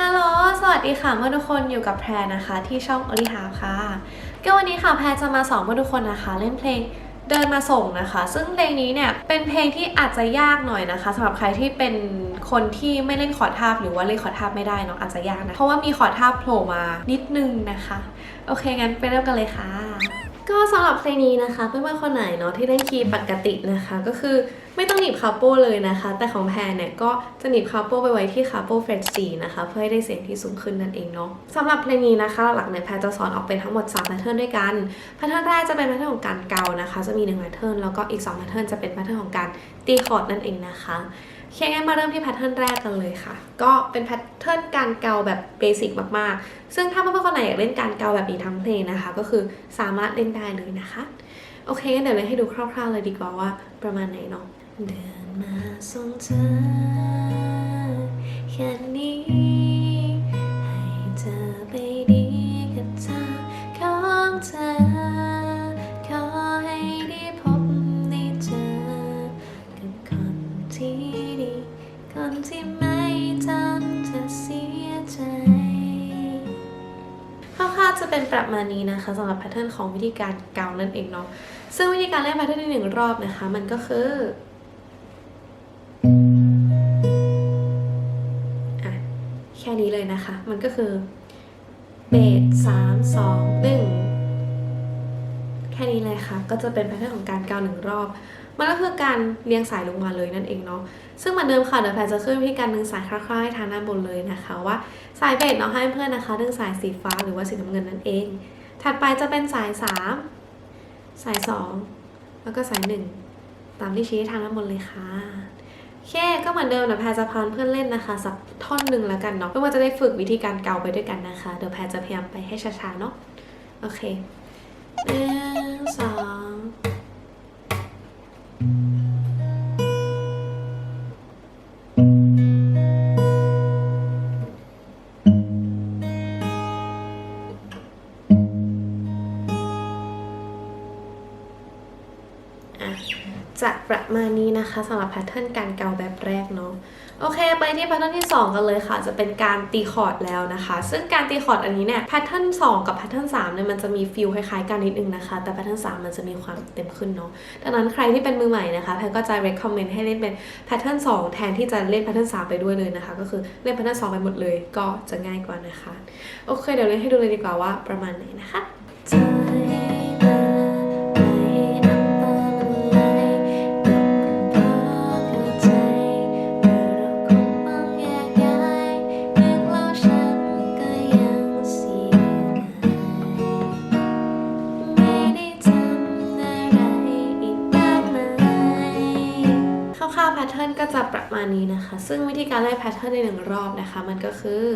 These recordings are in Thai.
ฮัลโหล สวัสดีค่ะเมื่อทุกคนอยู่กับแพรนะคะ ที่ช่อง o อ i ิฮาค่ะ ก็วันนี้ค่ะแพรจะมาสอนเมื่อทุกคนนะคะ เล่นเพลงเดินมาส่งนะคะ ซึ่งเพลงนี้เนี่ยเป็นเพลงที่อาจจะยากหน่อยนะคะสำหรับใครที่เป็นคนที่ไม่เล่นขอร์ดทาบหรือว่าเล่นขอร์ดทาบไม่ได้เนาะอาจจะยากนะ เพราะว่ามีขอร์ดทาบโผล่มานิดนึงนะคะ โอเคงั้นไปเริ่มกันเลยค่ะ ก็สำหรับเพลงนี้นะคะเพื่อนๆคนไหนเนาะที่เล่นคีย์ปกตินะคะ ก็คือไม่ต้องหนีบคาโปเลยนะคะ แต่ของแพรเนี่ยก็จะหนีบคาโปไปไว้ที่คาโปเฟรช4นะคะ เพื่อให้ได้เสียงที่สูงขึ้นนั่นเองเนาะสำหรับเพลงนี้นะคะหลักๆเนี่ยแพรจะสอนออกเป็นทั้งหมด3แพทเทิร์นด้วยกันแพทเทิร์นแรกจะเป็นแพทเทิร์นของการเกานะคะ จะมี1แพทเทิร์นแล้วก็อีก2แพทเทิร์นจะเป็นแพทเทิร์นของการตีคอร์ดนั่นเองนะคะ โอเคงั้นมาเริ่มที่แพทเทิร์นแรกกันเลยค่ะ ก็เป็นแพทเทิร์นการเกาแบบเบสิกมากๆ ซึ่งถ้าเพื่อนๆคนไหนอยากเล่นการเกาแบบนี้ทั้งเพลงนะคะ ก็คือสามารถเล่นได้เลยนะคะ โอเคงั้นเดี๋ยวเลยให้ดูคร่าวๆเลยดีกว่าว่าประมาณไหนเนาะเดินมาส่งเธอแค่นี้ให้เธอไปดีกับเธอของเธอ เป็นประมาณนี้นะคะสำหรับแพทเทิร์นของวิธีการเกานั่นเองเนาะซึ่งวิธีการเล่นแพทเทิร์นในหนึ่งรอบนะคะ มันก็คืออะแค่นี้เลยนะคะ มันก็คือเบสสามสองหนึ่งแค่นี้เลยค่ะ ก็จะเป็นแพทเทิร์นของการเกาหนึ่งรอบ มันก็คือการเรียงสายลงมาเลยนั่นเองเนาะซึ่งเหมือนเดิมค่ะเดี๋ยวแพรจะขึ้นวิธีการดึงสายคร่าวๆให้ทางด้านบนเลยนะคะว่าสายเบสเนาะให้เพื่อนนะคะดึงสายสีฟ้าหรือว่าสีน้ำเงินนั่นเอง ถัดไปจะเป็นสายสามสายสองแล้วก็สายหนึ่งตามที่ชี้ให้ทางด้านบนเลยค่ะโอเคก็เหมือนเดิมเดี๋ยวแพรจะพาเพื่อนเล่นนะคะสักท่อนหนึ่งแล้วกันเนาะเพื่อว่าจะได้ฝึกวิธีการเกาไปด้วยกันนะคะ เดี๋ยวแพรจะพยายามไปให้ช้าๆเนาะโอเคหนึ่งสอง จะประมาณนี้นะคะสำหรับแพทเทิร์นการเกาแบบแรกเนาะโอเค ไปที่แพทเทิร์นที่ 2 กันเลยค่ะ จะเป็นการตีคอร์ดแล้วนะคะ ซึ่งการตีคอร์ดอันนี้เนี่ยแพทเทิร์น2กับแพทเทิร์น3เนี่ยมันจะมีฟิลคล้ายๆกันนิดนึงนะคะ แต่แพทเทิร์น3มันจะมีความเต็มขึ้นเนาะดังนั้นใครที่เป็นมือใหม่นะคะแพทก็จะ recommend ให้เล่นเป็นแพทเทิร์น2แทนที่จะเล่นแพทเทิร์น3ไปด้วยเลยนะคะ ก็คือเล่นแพทเทิร์น2ไปหมดเลยก็จะง่ายกว่านะคะ โอเค เดี๋ยวเล่นให้ดูเลยดีกว่าว่าประมาณไหนนะคะ เทิร์นก็จะประมาณนี้นะคะ ซึ่งวิธีการเล่นแพทเทิร์นในหนึ่งรอบนะคะ มันก็คือ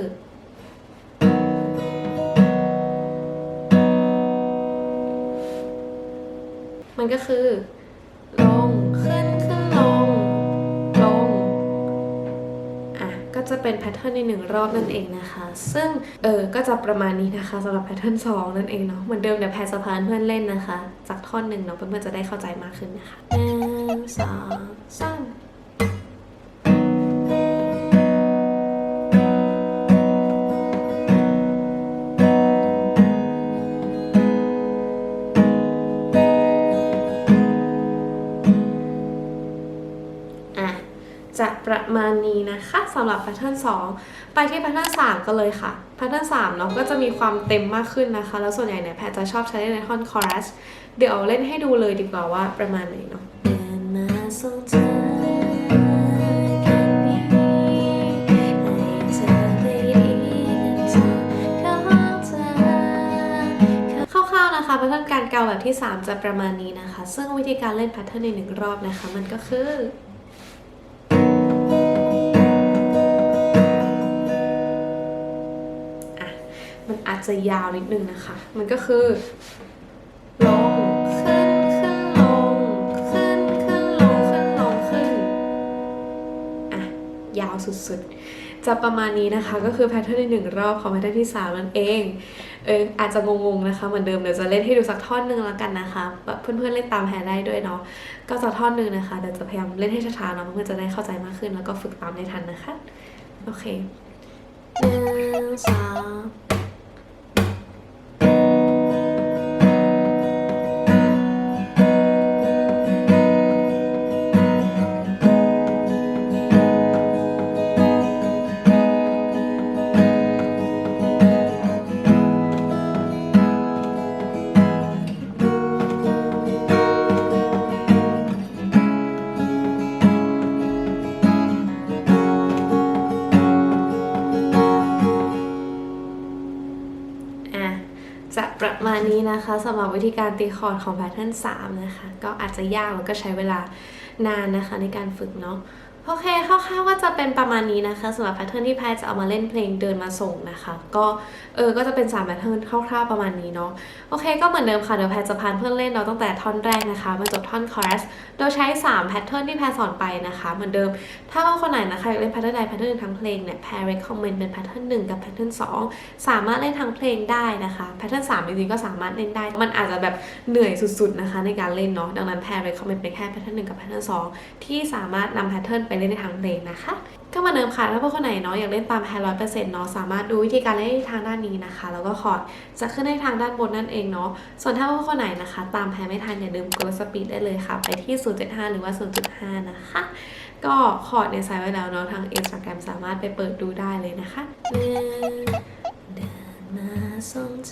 มันก็คือ ลง ขึ้น ขึ้น ลง ลง อะ ก็จะเป็นแพทเทิร์นในหนึ่งรอบนั่นเองนะคะ ซึ่ง เออ ก็จะประมาณนี้นะคะสำหรับแพทเทิร์นสองนั่นเองเนาะ เหมือนเดิมเดี๋ยวแพรสะพานเพื่อนเล่นนะคะ จากท่อนหนึ่งเนาะเพื่อนๆจะได้เข้าใจมากขึ้นนะคะหนึ่งสอง มาณนี้นะคะสำหรับแพทเทิร์น2ไปที่แพทเทิร์น3กันเลยค่ะแพทเทิร์น3เนาะก็จะมีความเต็มมากขึ้นนะคะ แล้วส่วนใหญ่เนี่ยแพทจะชอบใช้ในท่อนคอรัสเดี๋ยวเล่นให้ดูเลยดีกว่าว่าประมาณไหนเนาะเดินมาส่งเธอแค่นี้ให้เธอไปดีกับเธอของเธอคร่าๆนะคะแพทเทิร์นการเกาแบบที่ 3 จะประมาณนี้นะคะ ซึ่งวิธีการเล่นแพทเทิร์นในหนึ่งรอบนะคะ มันก็คือ อาจจะยาวนิดนึงนะคะ มันก็คือลงขึ้นขึ้นลงขึ้นขึ้นลงขึ้นลงขึ้นอะยาวสุดๆ จะประมาณนี้นะคะก็คือแพทเทิร์นในหนึ่งรอบของแพทเทิร์นที่สามนั่นเองเอออาจจะงงๆนะคะเหมือนเดิมเดี๋ยวจะเล่นให้ดูสักท่อนหนึ่งแล้วกันนะคะแบบเพื่อนๆเล่นตามแพรได้ด้วยเนาะก็สักท่อนหนึ่งนะคะเดี๋ยวจะพยายามเล่นให้ช้าๆเนาะเพื่อนๆจะได้เข้าใจมากขึ้นแล้วก็ฝึกตามได้ทันนะคะโอเคหนึ่งสอง มาณนี้นะคะสำหรับวิธีการตีคอร์ดของแพทเทิร์น3นะคะ ก็อาจจะยากแล้วก็ใช้เวลานานนะคะในการฝึกเนาะ โอเคคร่าวๆก็จะเป็นประมาณนี้นะคะสำหรับแพทเทิร์นที่แพทจะเอามาเล่นเพลงเดินมาส่งนะคะ ก็เออก็จะเป็น3แพทเทิร์นคร่าวๆประมาณนี้เนาะโอเคก็เหมือนเดิมค่ะเดี๋ยวแพทจะพานเพื่อนเล่นเนาตั้งแต่ท่อนแรกนะคะมาจบท่อนคอรัสโดยใช้3แพทเทิร์นที่แพทสอนไปนะคะเหมือนเดิม ถ้าว่าคนไหนนะคะอยากเล่นแพทเทิร์นใดแพทเทิร์นทั้งเพลงเนี่ยแพร recommend เป็นแพทเทิร์นหนึ่งกับแพทเทิร์นสองสามารถเล่นทั้งเพลงได้นะคะแพทเทิร์นสามจริงๆก็สามารถเล่นได้ มันอาจจะแบบเหนื่อยสุดๆนะคะในการเล่นเนาะดังนั้นแพร recommend เป็นแค่แพทเทิร์นหนึ่งกับแพทเทิร์นสองที่สามารถนำแพทเทิร์นไปเล่นในทางเพลงนะคะก็มาเดิมค่ะถ้าพื่อนคนไหนเนาะอยากเล่นตามแพรร้อยเปอร์เซ็นต์เนาะสามารถดูวิธีการเล่นทางด้านนี้นะคะ แล้วก็คอร์ดจะขึ้นในทางด้านบนนั่นเองเนาะส่วนถ้าพื่อนคนไหนนะคะ ตามแพรไม่ทันอย่าลืมกดสปีดได้เลยค่ะ ไปที่ 0.5 หรือว่า 0.5 นะคะ ก็คอร์ดเนี่ยใส่ไว้แล้วเนาะทาง Instagram สามารถไปเปิดดูได้เลยนะคะเดินเดินมาส่งเธ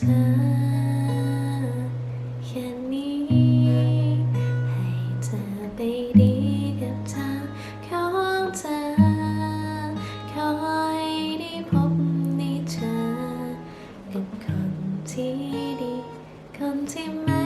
อ คน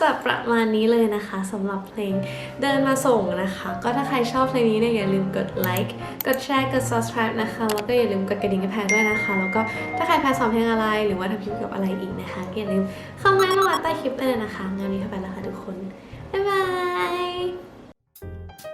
จะประมาณนี้เลยนะคะสำหรับเพลงเดินมาส่งนะคะ ก็ถ้าใครชอบเพลงนี้เนี่ยอย่าลืมกดไลค์กดแชร์กด subscribe นะคะ แล้วก็อย่าลืมกดกระดิ่งให้แพรด้วยนะคะ แล้วก็ถ้าใครแพรสอนเพลงอะไร หรือว่าทำคลิปเกี่ยวกับอะไรอีกนะคะก็อย่าลืมคอมเมนต์มาใต้คลิปได้เลยนะคะ งานนี้เข้าไปแล้วค่ะทุกคนบ๊ายบาย